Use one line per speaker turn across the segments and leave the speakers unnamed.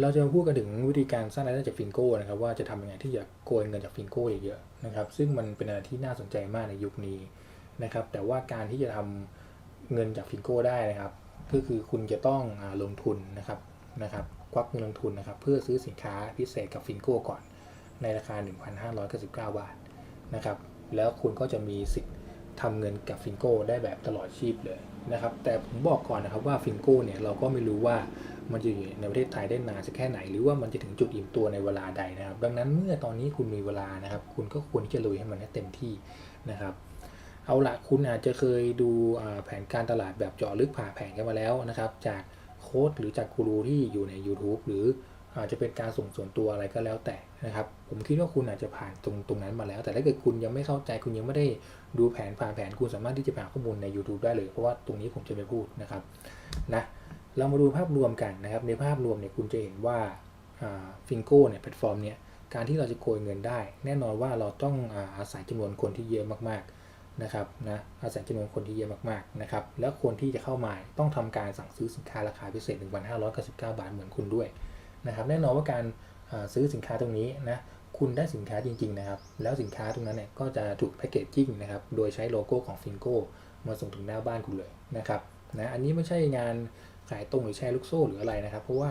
เราจะมาพูดกันถึงวิธีการสร้างรายได้จากฟินโก้นะครับว่าจะทำยังไงที่จะโกยเงินจากฟินโก้เยอะๆนะครับ ซึ่งมันเป็นอะไรที่น่าสนใจมากในยุคนี้นะครับ แต่ว่าการที่จะทำเงินจากฟินโก้ได้นะครับ ก็คือคุณจะต้องอลงทุนนะครับนะครับควักเงินลงทุนนะครับ เพื่อซื้อสินค้าพิเศษกับฟินโก้ก่อน ในราคา 1,599 บาทนะครับ แล้วคุณก็จะมีสิทธิ์ทำเงินกับฟินโก้ได้แบบตลอดชีพเลยนะครับ แต่ผมบอกก่อนนะครับว่าฟินโก้เนี่ยเราก็ไม่รู้ว่า มันจะอยู่ในประเทศไทยได้นานสักแค่ไหน หรือว่ามันจะถึงจุดอิ่มตัวในเวลาใดนะครับ ดังนั้นเมื่อตอนนี้คุณมีเวลานะครับ คุณก็ควรที่จะลุยให้มันให้เต็มที่นะครับ เอาละคุณอาจจะเคยดูแผนการตลาดแบบเจาะลึกผ่าแผนกันมาแล้วนะครับ จากโค้ดหรือจากกูรูที่อยู่ใน YouTube หรืออาจจะเป็นการส่งส่วนตัวอะไรก็แล้วแต่นะครับ ผมคิดว่าคุณอาจจะผ่านตรงตรงนั้นมาแล้ว แต่ถ้าเกิดคุณยังไม่เข้าใจคุณยังไม่ได้ดูแผนผ่าแผนคุณสามารถที่จะหาข้อมูลใน YouTube ได้เลย เพราะว่าตรงนี้ผมจะไม่พูดนะครับนะ เรามาดูภาพรวมกันนะครับ ในภาพรวมเนี่ยคุณจะเห็นว่าฟิงโก้เนี่ยแพลตฟอร์มเนี่ยการที่เราจะโกยเงินได้ แน่นอนว่าเราต้องอาศัยจำนวนคนที่เยอะมากๆนะครับนะอาศัยจำนวนคนที่เยอะมากๆนะครับแล้วคนที่จะเข้ามาต้องทำการสั่งซื้อสินค้าราคาพิเศษ 1,599 บาทเหมือนคุณด้วยนะครับแน่นอนว่าการาซื้อสินค้าตรงนี้นะคุณได้สินค้าจริงๆนะครับแล้วสินค้าตรงนั้นเนี่ยก็จะถูกแพคเกจจิ้งนะครับโดยใช้โลโก้ของฟินโก้มาส่งถึงหน้าบ้านคุณเลยนะครับนะอันนี้ไม่ใช่งาน ขายตรงหรือแชร์ลูกโซ่หรืออะไรนะครับ เพราะว่า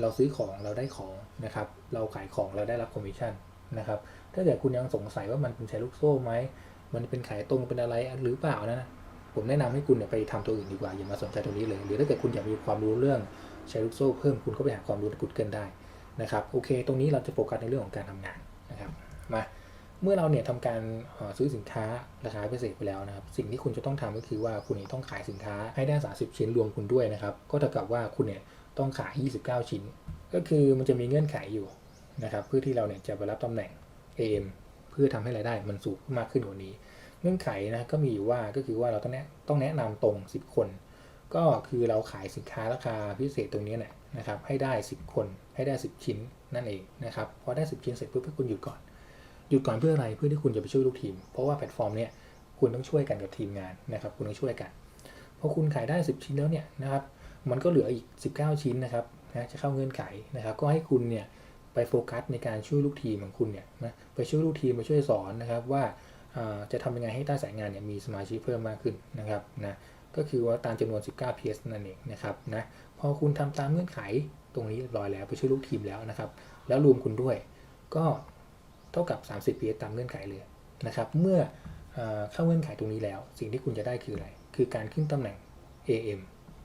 เราซื้อของเราได้ของนะครับ เราขายของเราได้รับคอมมิชชั่นนะครับ ถ้าเกิดคุณยังสงสัยว่ามันเป็นแชร์ลูกโซ่ไหมมันเป็นขายตรงเป็นอะไรหรือเปล่านะผมแนะนำให้คุณเนี่ยไปทำตัวอื่นดีกว่าอย่ามาสนใจตรงนี้เลย หรือถ้าเกิดคุณอยากมีความรู้เรื่องใช้ลูกโซ่เพิ่มคุณก็ไปหาความรู้ใน Google ได้นะครับโอเค ตรงนี้เราจะโฟกัสในเรื่องของการทำงานนะครับมา เมื่อเราเนี่ยทำการซื้อสินค้าราคาพิเศษไปแล้วนะครับ สิ่งที่คุณจะต้องทำก็คือว่าคุณเนี่ยต้องขายสินค้าให้ได้ 30 ชิ้นรวมคุณด้วยนะครับ ก็เท่ากับว่าคุณเนี่ยต้องขาย 29 ชิ้น ก็คือมันจะมีเงื่อนไขอยู่นะครับ เพื่อที่เราเนี่ยจะไปรับตำแหน่ง AM เพื่อทำให้รายได้มันสูงมากขึ้นกว่านี้ เงื่อนไขนะก็มีอยู่ว่าก็คือว่าเราต้องแนะต้องแนะนำตรง 10 คน ก็คือเราขายสินค้าราคาพิเศษตรงนี้เนี่ยนะครับให้ได้ 10 คนให้ได้ 10 ชิ้นนั่นเองนะครับพอได้ 10 ชิ้นเสร็จปุ๊บให้คุณหยุดก่อน หยุดก่อนเพื่ออะไรเพื่อที่คุณจะไปช่วยลูกทีม เพราะว่าแพลตฟอร์มเนี่ยคุณต้องช่วยกันกับทีมงานนะครับ คุณต้องช่วยกันพอคุณขายได้ 10 ชิ้นแล้วเนี่ยนะครับมันก็เหลืออีก 19 ชิ้นนะครับนะจะเข้าเงื่อนไขนะครับ ก็ให้คุณเนี่ยไปโฟกัสในการช่วยลูกทีมของคุณเนี่ยนะไปช่วยลูกทีมไปช่วยสอนนะครับว่าจะทำยังไงให้ใต้สายงานเนี่ยมีสมาชิกเพิ่มมากขึ้นนะครับนะก็คือว่าตามจำนวน 19 PS นั่นเองนะครับนะพอคุณทำตามเงื่อนไขตรงนี้เรียบร้อยแล้วไปช่วยลูกทีมแล้วนะครับ แล้วรวมคุณด้วย ก็ ท่ากับ 30 PS ตามเงื่อนไขเลยนะครับเมื่อเข้าเงื่อนไขตรงนี้แล้ว สิ่งที่คุณจะได้คืออะไร คือการขึ้นตำแหน่ง AM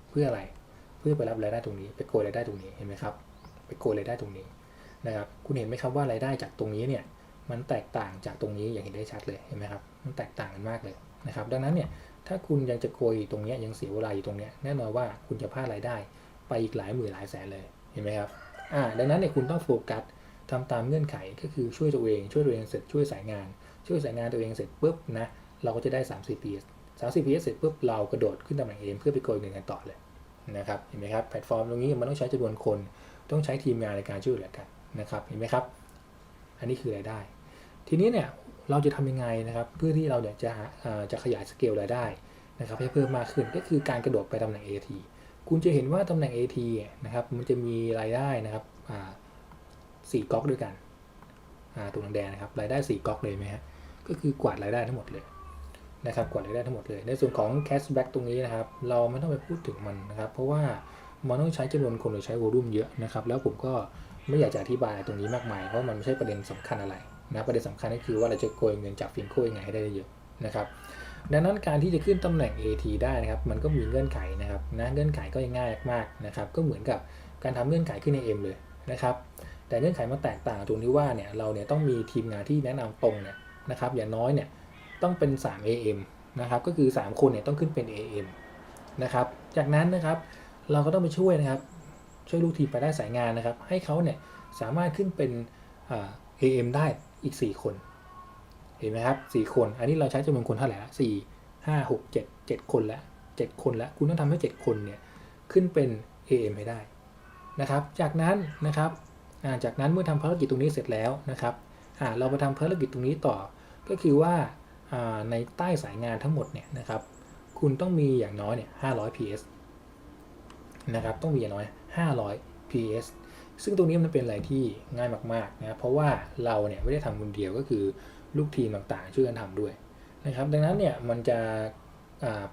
เพื่ออะไรเพื่อไปรับรายได้ตรงนี้ ไปโกยรายได้ตรงนี้เห็นไหมครับไปโกยรายได้ตรงนี้นะครับคุณเห็นไหมครับว่ารายได้จากตรงนี้เนี่ยมันแตกต่างจากตรงนี้อย่างเห็นได้ชัดเลยเห็นไหมครับมันแตกต่างกันมากเลยนะครับดังนั้นเนี่ยถ้าคุณยังจะโกยตรงนี้ยังเสียเวลาอยู่ตรงนี้แน่นอนว่าคุณจะพลาดรายได้ไปอีกหลายหมื่นหลายแสนเลยเห็นไหมครับอ่าดังนั้นเนี่ยคุณต้องโฟกัส ทำตามเงื่อนไขก็คือช่วยตัวเอง ช่วยตัวเองเสร็จช่วยสายงาน ช่วยสายงานตัวเองเสร็จปุ๊บนะเราก็จะได้30 PS 30 PS เสร็จปุ๊บเรากระโดดขึ้นตำแหน่งเองเพื่อไปโกยเงินกันต่อเลยนะครับเห็นไหมครับแพลตฟอร์มตรงนี้มันต้องใช้จำนวนคนต้องใช้ทีมงานในการช่วยเหลือกันนะครับเห็นไหมครับ อันนี้คือรายได้ ทีนี้เนี่ยเราจะทำยังไงนะครับเพื่อที่เราเนี่ยจะจะขยายสเกลรายได้นะครับให้เพิ่มมากขึ้นก็คือการกระโดดไปตำแหน่ง AT คุณจะเห็นว่าตำแหน่ง AT นะครับมันจะมีรายได้นะครับ สี่ก๊อกด้วยกันอ่าตัวแดงนะครับรายได้สี่ก๊อกเลยไหมฮะก็คือกวาดรายได้ทั้งหมดเลยนะครับกวาดรายได้ทั้งหมดเลย ในส่วนของ cashback ตรงนี้นะครับ เราไม่ต้องไปพูดถึงมันนะครับ เพราะว่ามันต้องใช้จำนวนคนหรือใช้วอลุ่มเยอะนะครับ แล้วผมก็ไม่อยากจะอธิบายตรงนี้มากมาย เพราะมันไม่ใช่ประเด็นสำคัญอะไรนะประเด็นสำคัญก็คือว่าเราจะโกยเงินจากฟินโคยังไงให้ได้เยอะนะครับดังนั้นการที่จะขึ้นตำแหน่ง AT ได้นะครับ มันก็มีเงื่อนไขนะครับนะเงื่อนไขก็ง่ายมากนะครับ ก็เหมือนกับการทำเงื่อนไขขึ้นใน M เลยนะครับ แต่เงื่อนไขมันแตกต่างตรงที่ว่าเนี่ยเราเนี่ยต้องมีทีมงานที่แนะนำตรงเนี่ยนะครับอย่างน้อยเนี่ยต้องเป็น 3 AM นะครับก็คือ 3 คนเนี่ยต้องขึ้นเป็น AM นะครับจากนั้นนะครับเราก็ต้องไปช่วยนะครับ ช่วยลูกทีมไปได้สายงานนะครับ ให้เขาเนี่ยสามารถขึ้นเป็นเอ่า AM ได้อีก 4 คนเห็นไหมครับ4คน อันนี้เราใช้จำนวนคนเท่าไหร่ละสี่ห้าหกเจ็ดเจ็ดคนละเจ็ดคนละคุณต้องทำให้ 7 คนเนี่ยขึ้นเป็น AM ให้ได้นะครับ จากนั้นนะครับ จากนั้นเมื่อทำภารกิจตรงนี้เสร็จแล้วนะครับเราไปทำภารกิจตรงนี้ต่อ ก็คือว่าในใต้สายงานทั้งหมดเนี่ยนะครับ คุณต้องมีอย่างน้อยเนี่ย500 PS นะครับ ต้องมีอย่างน้อย 500 PS ซึ่งตรงนี้มันเป็นอะไรที่ง่ายมากๆนะครับเพราะว่าเราเนี่ยไม่ได้ทำคนเดียวก็คือลูกทีมต่างๆ ช่วยกันทำด้วยนะครับ ดังนั้นเนี่ยมันจะ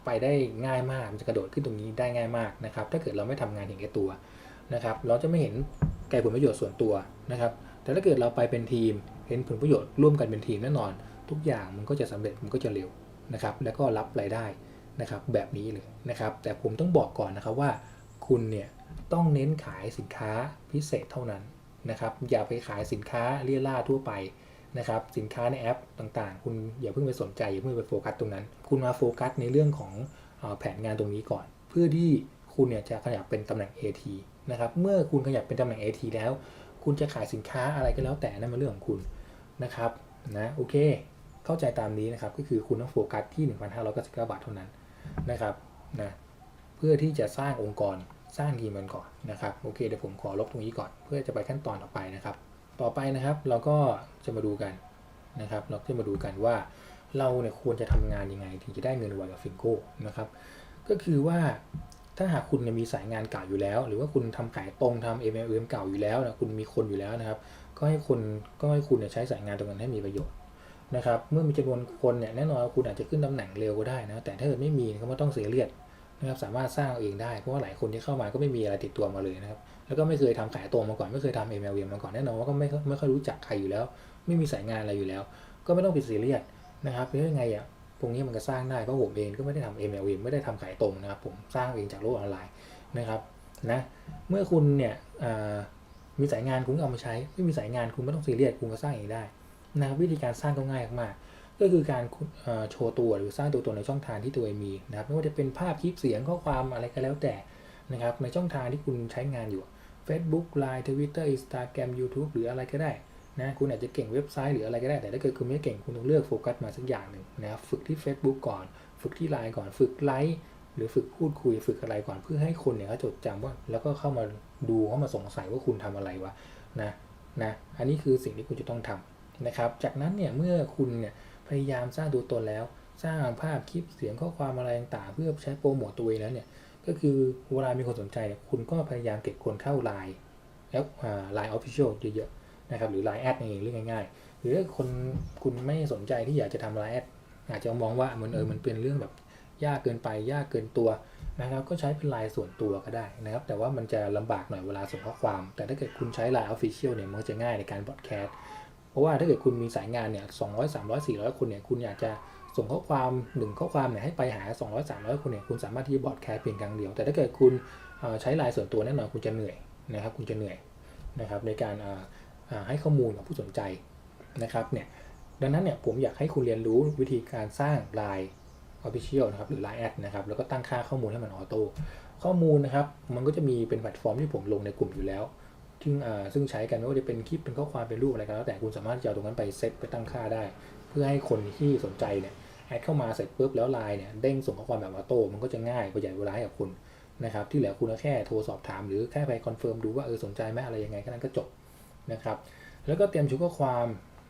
ไปได้ง่ายมาก มันจะกระโดดขึ้นตรงนี้ได้ง่ายมากนะครับ ถ้าเกิดเราไม่ทำงานเห็นแก่ตัวนะครับ เราจะไม่เห็น แก่ผลประโยชน์ส่วนตัวนะครับ แต่ถ้าเกิดเราไปเป็นทีม เห็นผลประโยชน์ร่วมกันเป็นทีมแน่นอน ทุกอย่างมันก็จะสำเร็จมันก็จะเร็วนะครับ แล้วก็รับรายได้นะครับแบบนี้เลยนะครับ แต่ผมต้องบอกก่อนนะครับว่า คุณเนี่ยต้องเน้นขายสินค้าพิเศษเท่านั้นนะครับ อย่าไปขายสินค้าเลี่ยล่าทั่วไปนะครับ สินค้าในแอปต่างๆ คุณอย่าเพิ่งไปสนใจอย่าเพิ่งไปโฟกัสตรงนั้น คุณมาโฟกัสในเรื่องของแผนงานตรงนี้ก่อน เพื่อที่คุณเนี่ยจะขยับเป็นตำแหน่ง AT นะครับ เมื่อคุณขยับเป็นตำแหน่ง AT แล้ว คุณจะขายสินค้าอะไรก็แล้วแต่นั่นเป็นเรื่องของคุณนะครับนะโอเค เข้าใจตามนี้นะครับ ก็คือคุณต้องโฟกัสที่ 1,599 บาทเท่านั้นนะครับนะเพื่อที่จะสร้างองค์กรสร้างทีมมันก่อนนะครับโอเคเดี๋ยวผมขอลบตรงนี้ก่อน เพื่อจะไปขั้นตอนต่อไปนะครับ ต่อไปนะครับเราก็จะมาดูกันนะครับ เราจะมาดูกันว่าเราเนี่ยควรจะทำงานยังไง ถึงจะได้เงินไวกับฟิงโก้นะครับ ก็คือว่า ถ้าหากคุณมีสายงานเก่าอยู่แล้ว หรือว่าคุณทำขายตรงทำ MLM เก่าอยู่แล้วนะคุณมีคนอยู่แล้วนะครับ ก็ให้คนก็ให้คุณใช้สายงานตรงนั้นให้มีประโยชน์นะครับ เมื่อมีจำนวนคนเนี่ยแน่นอนคุณอาจจะขึ้นตำแหน่งเร็วก็ได้นะ แต่ถ้าเกิดไม่มีก็ไม่ต้องเสียเรียดนะครับสามารถสร้างเอาเองได้เพราะว่าหลายคนที่เข้ามาก็ไม่มีอะไรติดตัวมาเลยนะครับแล้วก็ไม่เคยทำขายตรงมาก่อนไม่เคยทำ MLM มาก่อนแน่นอนว่าก็ไม่ไม่ค่อยรู้จักใครอยู่แล้ว ไม่มีสายงานอะไรอยู่แล้ว ก็ไม่ต้องไปเสียเรียดนะครับเพราะยังไงอะ ตรงนี้มันก็สร้างได้เพราะผมเองก็ไม่ได้ทำ MLM ไม่ได้ทำขายตรงนะครับผมสร้างเองจากโลกออนไลน์นะครับนะเมื่อคุณเนี่ยมีสายงานคุณก็เอามาใช้ ไม่มีสายงานคุณไม่ต้องซีเรียสคุณก็สร้างเองได้นะครับวิธีการสร้างก็ง่ายมากก็คือการโชว์ตัวหรือสร้างตัวตนในช่องทางที่ตัวเองมีนะครับไม่ว่าจะเป็นภาพคลิปเสียงข้อความอะไรก็แล้วแต่นะครับในช่องทางที่คุณใช้งานอยู่ Facebook Line Twitter Instagram YouTube หรืออะไรก็ได้ นะคุณอาจจะเก่งเว็บไซต์หรืออะไรก็ได้ แต่ถ้าเกิดคุณไม่เก่งคุณต้องเลือกโฟกัสมาสักอย่างหนึ่งนะครับฝึกที่ Facebook ก่อน ฝึกที่ Line ก่อน ฝึกไลค์หรือฝึกพูดคุยฝึกอะไรก่อนเพื่อให้คนเนี่ยเขาจดจำว่า แล้วก็เข้ามาดูเข้ามาสงสัยว่าคุณทำอะไรวะนะนะอันนี้คือสิ่งที่คุณจะต้องทำนะครับ จากนั้นเนี่ยเมื่อคุณเนี่ยพยายามสร้างตัวตนแล้ว สร้างภาพคลิปเสียงข้อความอะไรต่างๆเพื่อใช้โปรโมตตัวเองแล้วเนี่ยก็คือเวลามีคนสนใจเนี่ยคุณก็พยายามเก็บคนเข้าไลน์แล้วไลน์ออฟฟิเชียลเยอะ นะครับหรือไลน์แอดเองเรื่องง่ายๆ หรือถ้าคนคุณไม่สนใจที่อยากจะทำไลน์แอดอาจจะมองว่ามันเออมันเป็นเรื่องแบบยากเกินไปยากเกินตัวนะครับก็ใช้เป็นไลน์ส่วนตัวก็ได้นะครับ แต่ว่ามันจะลำบากหน่อยเวลาส่งข้อความ แต่ถ้าเกิดคุณใช้ไลน์ออฟฟิเชียลเนี่ยมันก็จะง่ายในการบอดแคสต์เพราะว่าถ้าเกิดคุณมีสายงานเนี่ย200 300 400คนเนี่ยคุณอยากจะส่งข้อความหนึ่งข้อความเนี่ยให้ไปหา200 300คนเนี่ยคุณสามารถที่จะบอดแคสต์เพียงครั้งเดียว แต่ถ้าเกิดคุณเอ่อใช้ไลน์ส่วนตัวแน่นอนคุณจะเหนื่อยนะครับ คุณจะเหนื่อยนะครับในการเอ่อเอ่อ ให้ข้อมูลกับผู้สนใจนะครับเนี่ยดังนั้นเนี่ยผมอยากให้คุณเรียนรู้วิธีการสร้างไลน์ Official นะครับหรือ Line แอดนะครับแล้วก็ตั้งค่าข้อมูลให้มันออโต้ข้อมูลนะครับมันก็จะมีเป็นแพลตฟอร์มที่ผมลงในกลุ่มอยู่แล้วซึ่งซึ่งใช้กันไม่ว่าจะเป็นคลิปเป็นข้อความเป็นรูปอะไรก็แล้วแต่คุณสามารถจะเอาตรงนั้นไปเซตไปตั้งค่าได้ เพื่อให้คนที่สนใจเนี่ยแอดเข้ามาเสร็จปุ๊บแล้วไลน์เนี่ยเด้งส่งข้อความแบบออโต้มันก็จะง่ายประหยัดเวลาให้กับคุณนะครับที่เหลือคุณก็แค่โทรสอบถามหรือแค่ไปคอนเฟิร์มดูว่าเออสนใจไหมอะไรยังไงแค่นั้นก็จบ นะครับแล้วก็เตรียมชุดข้อความ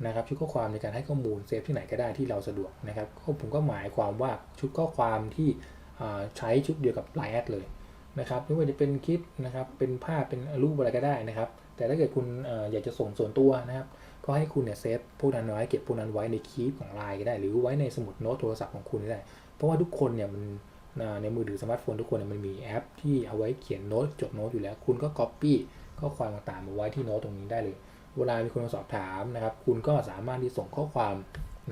นะครับชุดข้อความในการให้ข้อมูลเซฟที่ไหนก็ได้ที่เราสะดวกนะครับก็ผมก็หมายความว่าชุดข้อความที่ใช้ชุดเดียวกับ Line แอดเลยนะครับไม่ว่าจะเป็นคลิปนะครับเป็นภาพเป็นรูปอะไรก็ได้นะครับ แต่ถ้าเกิดคุณอยากจะส่งส่วนตัวนะครับก็ให้คุณเนี่ยเซฟพวกนั้นไว้เก็บพวกนั้นไว้ในคีย์ของไลน์ก็ได้ หรือไว้ในสมุดโน้ตโทรศัพท์ของคุณก็ได้ เพราะว่าทุกคนเนี่ยมันในมือถือสมาร์ทโฟนทุกคนเนี่ยมันมีแอปที่เอาไว้เขียนโน้ตจดโน้ตอยู่แล้ว คุณก็ Copy ข้อความต่างๆมาไว้ที่โน้ตตรงนี้ได้เลย เวลามีคนมาสอบถามนะครับ คุณก็สามารถที่ส่งข้อความ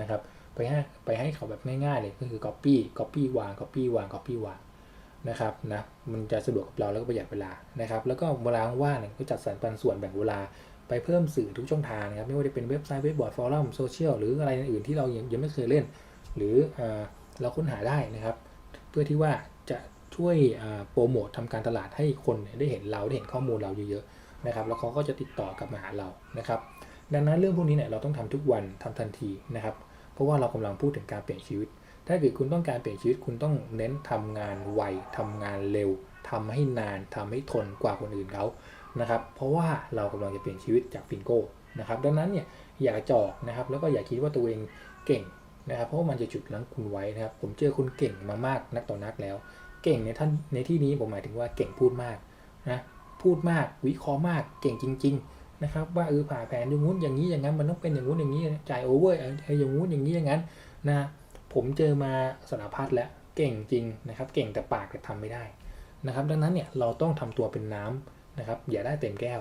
นะครับ ไปให้ไปให้เขาแบบง่ายๆเลยก็คือ Copy Copy วาง Copy วาง Copy วางนะครับนะมันจะสะดวกกับเราแล้วก็ประหยัดเวลานะครับ แล้วก็เวลาว่างเนี่ยก็จัดสรรปันส่วนแบ่งเวลาไปเพิ่มสื่อทุกช่องทางนะครับ ไม่ว่าจะเป็นเว็บไซต์เว็บบอร์ดฟอรัมโซเชียลหรืออะไรอื่นที่เรายังยังไม่เคยเล่น หรือเอเราค้นหาได้นะครับ เพื่อที่ว่าจะช่วยโปรโมททำการตลาดให้คนได้เห็นเราได้เห็นข้อมูลเราเยอะๆ นะครับแล้วเขาก็จะติดต่อกลับมาหาเรานะครับ ดังนั้นเรื่องพวกนี้เนี่ยเราต้องทำทุกวันทำทันทีนะครับ เพราะว่าเรากำลังพูดถึงการเปลี่ยนชีวิต ถ้าเกิดคุณต้องการเปลี่ยนชีวิตคุณต้องเน้นทำงานไวทำงานเร็วทำให้นานทำให้ทนกว่าคนอื่นเขานะครับ เพราะว่าเรากำลังจะเปลี่ยนชีวิตจากฟิงโก้นะครับดังนั้นเนี่ยอย่าจอกนะครับแล้วก็อย่าคิดว่าตัวเองเก่งนะครับเพราะมันจะจุดลังคุณไว้นะครับ ผมเจอคนเก่งมามากนักต่อนักแล้ว เก่งในท่านในที่นี้ผมหมายถึงว่าเก่งพูดมากนะ พูดมาก วิเคราะห์มากเก่งจริง ๆ นะครับ ว่าเออผ่าแผนอย่างงู้นอย่างนี้อย่างนั้นมันต้องเป็นอย่างงู้นอย่างนี้จ่ายโอเวอร์อย่างงู้นอย่างนี้อย่างนั้นนะผมเจอมาสารพัดแล้วเก่งจริงนะครับเก่งแต่ปากแต่ทำไม่ได้นะครับ ดังนั้นเนี่ยเราต้องทำตัวเป็นน้ำนะครับ อย่าได้เต็มแก้ว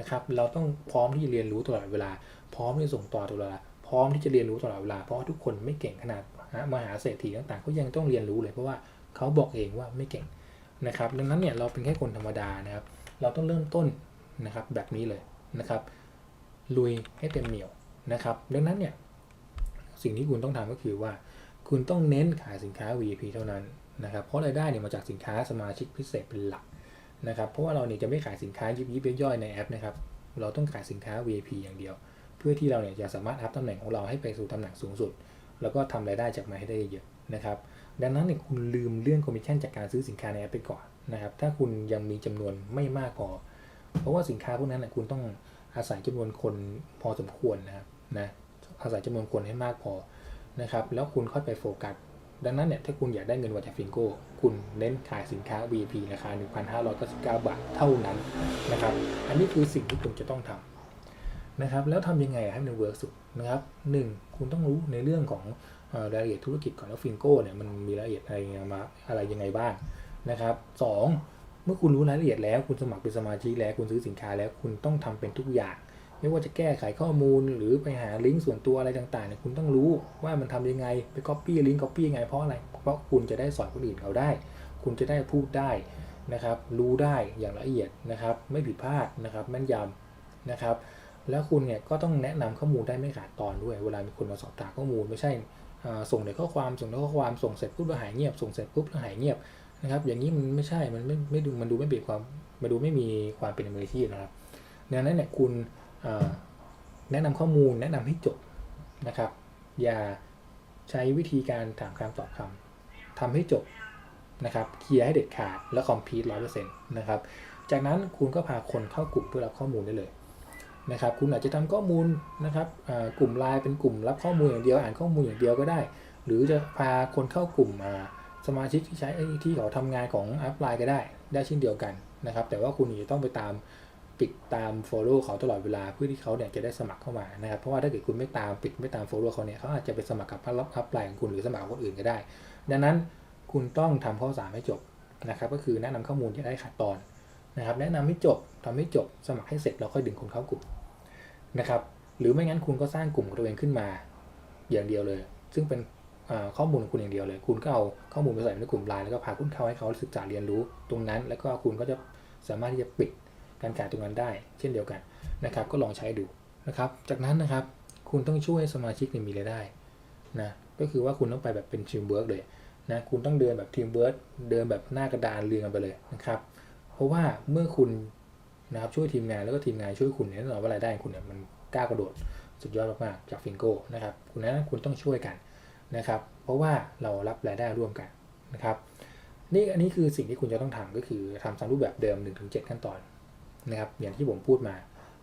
นะครับเราต้องพร้อมที่จะเรียนรู้ตลอดเวลา พร้อมที่จะส่งต่อตลอดเวลาพร้อมที่จะเรียนรู้ตลอดเวลาเพราะว่าทุกคนไม่เก่งขนาดมหาเศรษฐีต่างๆก็ยังต้องเรียนรู้เลยเพราะว่าเขาบอกเองว่าไม่เก่งนะครับ ดังนั้นเนี่ยเราเป็นแค่คนธรรมดานะครับ เราต้องเริ่มต้นนะครับแบบนี้เลยนะครับ ลุยให้เต็มเหนียวนะครับ ดังนั้นเนี่ยสิ่งที่คุณต้องทำก็คือว่า คุณต้องเน้นขายสินค้า VIP เท่านั้นนะครับเพราะรายได้เนี่ยมาจากสินค้าสมาชิกพิเศษเป็นหลักนะครับ เพราะว่าเราเนี่ยจะไม่ขายสินค้ายิบยิบย่อยในแอปนะครับ เราต้องขายสินค้า VIP อย่างเดียว เพื่อที่เราเนี่ยจะสามารถอัพตำแหน่งของเราให้ไปสู่ตำแหน่งสูงสุด แล้วก็ทำรายได้จากมาให้ได้เยอะ นะครับ ดังนั้นเนี่ยคุณลืมเรื่องคอมมิชชั่นจากการซื้อสินค้าในแอปไปก่อนนะครับ ถ้าคุณยังมีจำนวนไม่มากพอ เพราะว่าสินค้าพวกนั้นนะคุณต้องอาศัยจำนวนคนพอสมควรนะครับนะอาศัยจำนวนคนให้มากพอนะครับ แล้วคุณค่อยไปโฟกัส ดังนั้นเนี่ยถ้าคุณอยากได้เงินมาจากฟิงโก้คุณเน้นขายสินค้า VIP ราคา 1,599 บาทเท่านั้นนะครับ อันนี้คือสิ่งที่คุณจะต้องทำนะครับ แล้วทำยังไงให้มันเวิร์กสุด นะครับหนึ่งคุณต้องรู้ในเรื่องของรายละเอียดธุรกิจก่อนแล้วฟิงโก้เนี่ยมันมีรายละเอียดอะไรมาอะไรยังไงบ้างนะครับสองเมื่อคุณรู้รายละเอียดแล้ว คุณสมัครเป็นสมาชิกแล้วคุณซื้อสินค้าแล้วคุณต้องทำเป็นทุกอย่าง ไม่ว่าจะแก้ไขข้อมูลหรือไปหาลิงก์ส่วนตัวอะไรต่างๆเนี่ยคุณต้องรู้ว่ามันทำยังไงไป copy ลิงก์ copy ยังไงเพราะอะไร เพราะคุณจะได้สอนคนอื่นเขาได้ คุณจะได้พูดได้นะครับ รู้ได้อย่างละเอียดนะครับ ไม่ผิดพลาดนะครับแม่นยำนะครับ แล้วคุณเนี่ยก็ต้องแนะนำข้อมูลได้ไม่ขาดตอนด้วย เวลามีคนมาสอบถามข้อมูลไม่ใช่อ่าส่งในข้อความส่งในข้อความส่งเสร็จปุ๊บแล้วหายเงียบส่งเสร็จปุ๊บแล้วหายเงียบนะครับ อย่างนี้มันไม่ใช่มันไม่ไม่ดูมันดูไม่เป็นความมันดูไม่มีความเป็นมืออาชีพนะครับดังนั้นเนี่ยคุณแนะนำข้อมูลแนะนำให้จบนะครับ อย่าใช้วิธีการถามคำตอบคำทำให้จบนะครับเคลียร์ให้เด็ดขาดและคอมพิวต์ร้อยเปอร์เซ็นต์นะครับ จากนั้นคุณก็พาคนเข้ากลุ่มเพื่อรับข้อมูลได้เลย นะครับคุณอาจจะทำข้อมูลนะครับกลุ่มไลน์เป็นกลุ่มรับข้อมูลอย่างเดียวอ่านข้อมูลอย่างเดียวก็ได้ หรือจะพาคนเข้ากลุ่มอ่าสมาชิกที่ใช้ที่เขาทำงานของอัพไลน์ก็ได้ ได้เช่นเดียวกันนะครับ แต่ว่าคุณจะต้องไปตามปิดตาม Follow เขาตลอดเวลาเพื่อที่เขาเนี่ยจะได้สมัครเข้ามานะครับ เพราะว่าถ้าเกิดคุณไม่ตามปิดไม่ตาม Follow เขาเนี่ยเขาอาจจะไปสมัครกับอัพไลน์ของคุณหรือสมัครกับคนอื่นก็ได้ ดังนั้นคุณต้องทำข้อสามให้จบนะครับ ก็คือแนะนำข้อมูลจะได้ขาดตอน นะครับแนะนำให้จบทำให้จบสมัครให้เสร็จแล้วค่อยดึงคนเข้ากลุ่มนะครับหรือไม่งั้นคุณก็สร้างกลุ่มตัวเองขึ้นมาอย่างเดียวเลย ซึ่งเป็นข้อมูลของคุณอย่างเดียวเลย คุณก็เอาข้อมูลไปใส่ในกลุ่มไลน์แล้วก็พาคุณเข้าให้เขาศึกษาเรียนรู้ตรงนั้น แล้วก็คุณก็จะสามารถที่จะปิดการขายตรงนั้นได้ เช่นเดียวกันนะครับ ก็ลองใช้ดูนะครับ จากนั้นนะครับคุณต้องช่วยสมาชิกเนี่ยมีรายได้นะก็คือว่าคุณต้องไปแบบเป็นทีมเวิร์กเลยนะคุณต้องเดินแบบทีมเวิร์กเดินแบบหน้ากระดานเรียงกันไปเลยนะครับ เพราะว่าเมื่อคุณนะครับช่วยทีมงานแล้วก็ทีมงานช่วยคุณเนี่ยแน่นอนว่ารายได้ของคุณเนี่ยมันก้าวกระโดดสุดยอดมากๆจากฟิงโก้นะครับคุณนั้นคุณต้องช่วยกันนะครับ เพราะว่าเรารับรายได้ร่วมกันนะครับนี่อันนี้คือสิ่งที่คุณจะต้องทำก็คือทำตามรูปแบบเดิม 1-7 ขั้นตอนนะครับอย่างที่ผมพูดมา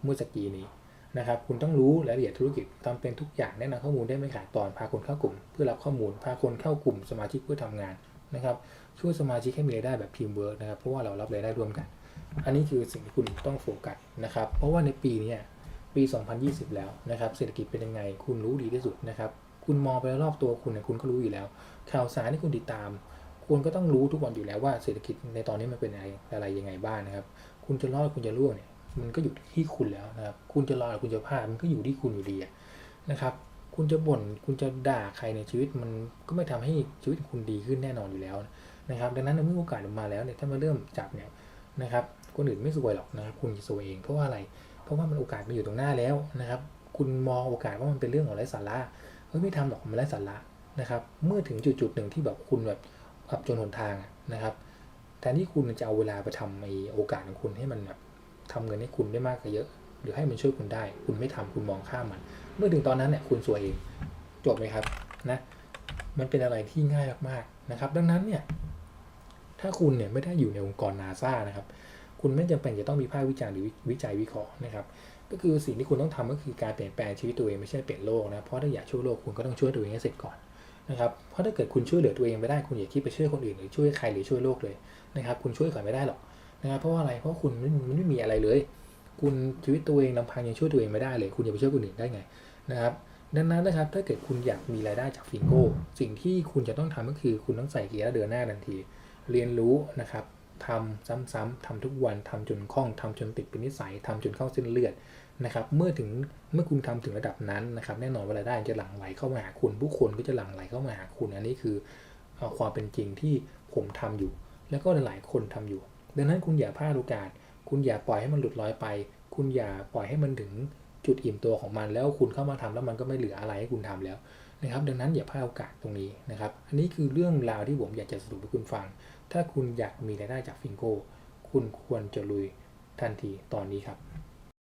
เมื่อสักกี้นี้นะครับคุณต้องรู้รายละเอียดธุรกิจทำเป็นทุกอย่างแนะนำข้อมูลได้ไม่ขาดตอนพาคนเข้ากลุ่ม เพื่อรับข้อมูลพาคนเข้ากลุ่มสมาชิกเพื่อทำงานนะครับ ช่วยสมาชิกให้มีรายได้แบบทีมเวิร์กนะครับเพราะว่าเรารับรายได้ร่วมกัน อันนี้คือสิ่งที่คุณต้องโฟกัสนะครับ เพราะว่าในปีนี้ปี 2020 แล้วนะครับเศรษฐกิจเป็นยังไง คุณรู้ดีที่สุดนะครับ คุณมองไปรอบตัวคุณเนี่ยคุณก็รู้อยู่แล้ว ข่าวสารที่คุณติดตาม คุณก็ต้องรู้ทุกวันอยู่แล้วว่าเศรษฐกิจในตอนนี้มันเป็นอะไรอะไรยังไงบ้างนะครับ คุณจะรอดคุณจะร่วงเนี่ยมันก็อยู่ที่คุณแล้วนะครับ คุณจะรอดคุณจะพลาดมันก็อยู่ที่คุณอยู่ดีนะครับคุณจะบ่นคุณจะด่าใครในชีวิตมันก็ไม่ทำให้ชีวิตคุณดีขึ้นแน่นอนอยู่แล้วนะ นะครับดังนั้นเมื่อโอกาสมาแล้วเนี่ยถ้ามาเริ่มจับเนี่ยนะครับคนอื่นไม่ซวยหรอกนะครับคุณจะซวยเองเพราะว่าอะไร เพราะว่ามันโอกาสมันอยู่ตรงหน้าแล้วนะครับคุณมองโอกาสว่ามันเป็นเรื่องของไร้สาระเฮ้ยไม่ทำหรอกมันไร้สาระนะครับเมื่อถึงจุดจุดๆหนึ่งที่แบบคุณแบบอับจนหนทางนะครับแทนที่คุณจะเอาเวลาไปทำไอโอกาสของคุณให้มันแบบทำเงินให้คุณได้มากกว่าเยอะ หรือให้มันช่วยคุณได้ คุณไม่ทำคุณมองข้ามมัน เมื่อถึงตอนนั้นเนี่ยคุณสวยเองจบเลยครับนะมันเป็นอะไรที่ง่ายมากๆนะครับ ดังนั้นเนี่ย ถ้าคุณเนี่ยไม่ได้อยู่ในองค์กรนาซานะครับ คุณไม่จำเป็นจะต้องมีภาควิจารณ์หรือวิจัยวิเคราะห์นะครับ ก็คือสิ่งที่คุณต้องทำก็คือการเปลี่ยนแปลงชีวิตตัวเองไม่ใช่เปลี่ยนโลกนะ เพราะถ้าอยากช่วยโลกคุณก็ต้องช่วยตัวเองให้เสร็จก่อนนะครับ เพราะถ้าเกิดคุณช่วยเหลือตัวเองไม่ได้คุณอย่าคิดไปช่วยคนอื่นหรือช่วยใครหรือช่วยโลกเลยนะครับ คุณช่วยใครไม่ได้หรอกนะครับเพราะว่าอะไรเพราะคุณไม่ไม่มีอะไรเลย คุณชีวิตตัวเองลำพังยังช่วยตัวเองไม่ได้เลย คุณจะไปช่วยคนอื่นได้ไงนะครับดังนั้นนะครับถ้าเกิดคุณอยากมีรายได้จากฟิงโก้สิ่งที่คุณจะต้องทำก็คือคุณต้องใส่เกียร์เดินหน้าทันที เรียนรู้นะครับทำซ้ำๆทำทุกวันทำจนคล่องทำจนติดเป็นนิสัยทำจนเข้าเส้นเลือดนะครับ เมื่อถึงเมื่อคุณทำถึงระดับนั้นนะครับ แน่นอนเว่าได้จะหลั่งไหลเข้ามาหาคุณ ผู้คนก็จะหลั่งไหลเข้ามาหาคุณ อันนี้คือความเป็นจริงที่ผมทำอยู่ แล้วก็หลายๆคนทำอยู่ ดังนั้นคุณอย่าพลาดโอกาส คุณอย่าปล่อยให้มันหลุดลอยไป คุณอย่าปล่อยให้มันถึงจุดอิ่มตัวของมัน แล้วคุณเข้ามาทำแล้วมันก็ไม่เหลืออะไรให้คุณทำแล้วนะครับ ดังนั้นอย่าพลาดโอกาสตรงนี้นะครับ อันนี้คือเรื่องราวที่ผมอยากจะสรุปให้คุณฟัง ถ้าคุณอยากมีรายได้จากฟิงโก้คุณควรจะลุยทันทีตอนนี้ครับ